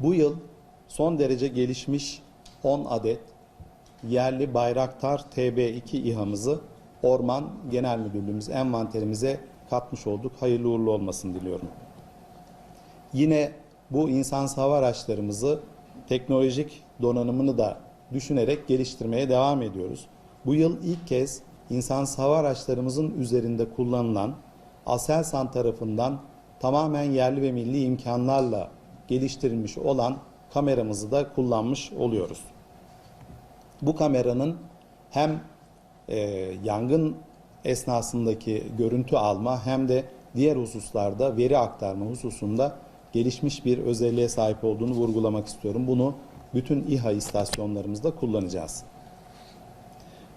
Bu yıl son derece gelişmiş 10 adet yerli Bayraktar TB2 İHA'mızı Orman Genel Müdürlüğümüz envanterimize katmış olduk. Hayırlı uğurlu olmasını diliyorum. Yine bu insansız hava araçlarımızı teknolojik donanımını da düşünerek geliştirmeye devam ediyoruz. Bu yıl ilk kez insansız hava araçlarımızın üzerinde kullanılan Aselsan tarafından tamamen yerli ve milli imkanlarla geliştirilmiş olan kameramızı da kullanmış oluyoruz. Bu kameranın hem e, yangın esnasındaki görüntü alma hem de diğer hususlarda veri aktarma hususunda gelişmiş bir özelliğe sahip olduğunu vurgulamak istiyorum. Bunu bütün İHA istasyonlarımızda kullanacağız.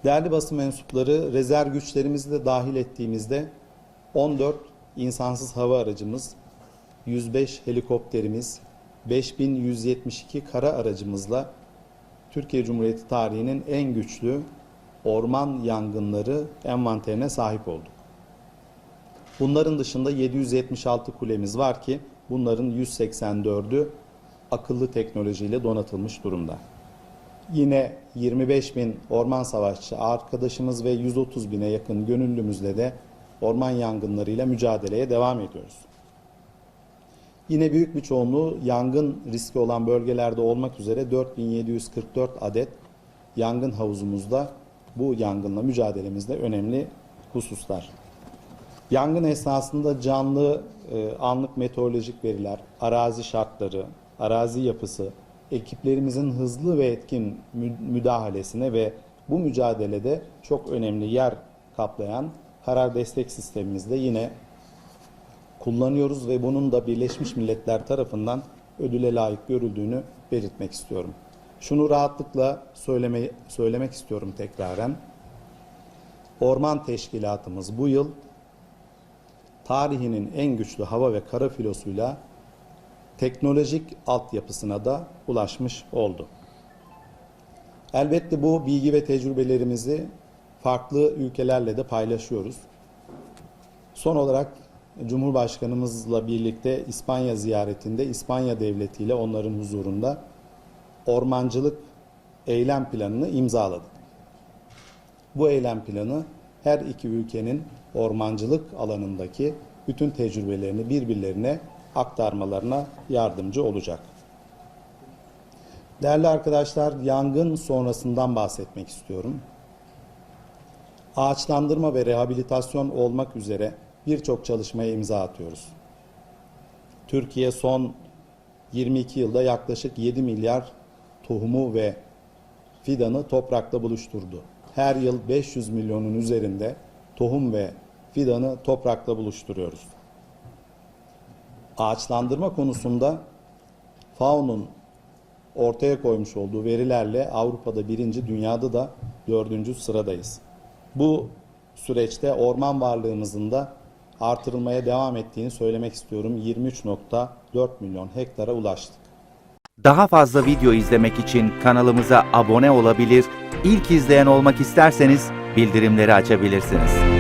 Değerli basın mensupları, rezerv güçlerimizi de dahil ettiğimizde 14 insansız hava aracımız, 105 helikopterimiz, 5172 kara aracımızla Türkiye Cumhuriyeti tarihinin en güçlü orman yangınları envanterine sahip olduk. Bunların dışında 776 kulemiz var ki bunların 184'ü akıllı teknolojiyle donatılmış durumda. Yine 25 bin orman savaşçı arkadaşımız ve 130 bine yakın gönüllümüzle de orman yangınlarıyla mücadeleye devam ediyoruz. Yine büyük bir çoğunluğu yangın riski olan bölgelerde olmak üzere 4744 adet yangın havuzumuzda bu yangınla mücadelemizde önemli hususlar. Yangın esnasında canlı e, anlık meteorolojik veriler, arazi şartları, arazi yapısı, ekiplerimizin hızlı ve etkin mü- müdahalesine ve bu mücadelede çok önemli yer kaplayan karar destek sistemimizde yine kullanıyoruz ve bunun da Birleşmiş Milletler tarafından ödüle layık görüldüğünü belirtmek istiyorum. Şunu rahatlıkla söyleme, söylemek istiyorum tekraren. Orman Teşkilatımız bu yıl tarihinin en güçlü hava ve kara filosuyla teknolojik altyapısına da ulaşmış oldu. Elbette bu bilgi ve tecrübelerimizi farklı ülkelerle de paylaşıyoruz. Son olarak Cumhurbaşkanımızla birlikte İspanya ziyaretinde İspanya Devleti ile onların huzurunda ormancılık eylem planını imzaladık. Bu eylem planı her iki ülkenin ormancılık alanındaki bütün tecrübelerini birbirlerine aktarmalarına yardımcı olacak. Değerli arkadaşlar, yangın sonrasından bahsetmek istiyorum. Ağaçlandırma ve rehabilitasyon olmak üzere birçok çalışmaya imza atıyoruz. Türkiye son 22 yılda yaklaşık 7 milyar tohumu ve fidanı toprakla buluşturdu. Her yıl 500 milyonun üzerinde tohum ve fidanı toprakla buluşturuyoruz. Ağaçlandırma konusunda FAO'nun ortaya koymuş olduğu verilerle Avrupa'da birinci, dünyada da dördüncü sıradayız. Bu süreçte orman varlığımızın da artırılmaya devam ettiğini söylemek istiyorum. 23.4 milyon hektara ulaştık. Daha fazla video izlemek için kanalımıza abone olabilir, ilk izleyen olmak isterseniz bildirimleri açabilirsiniz.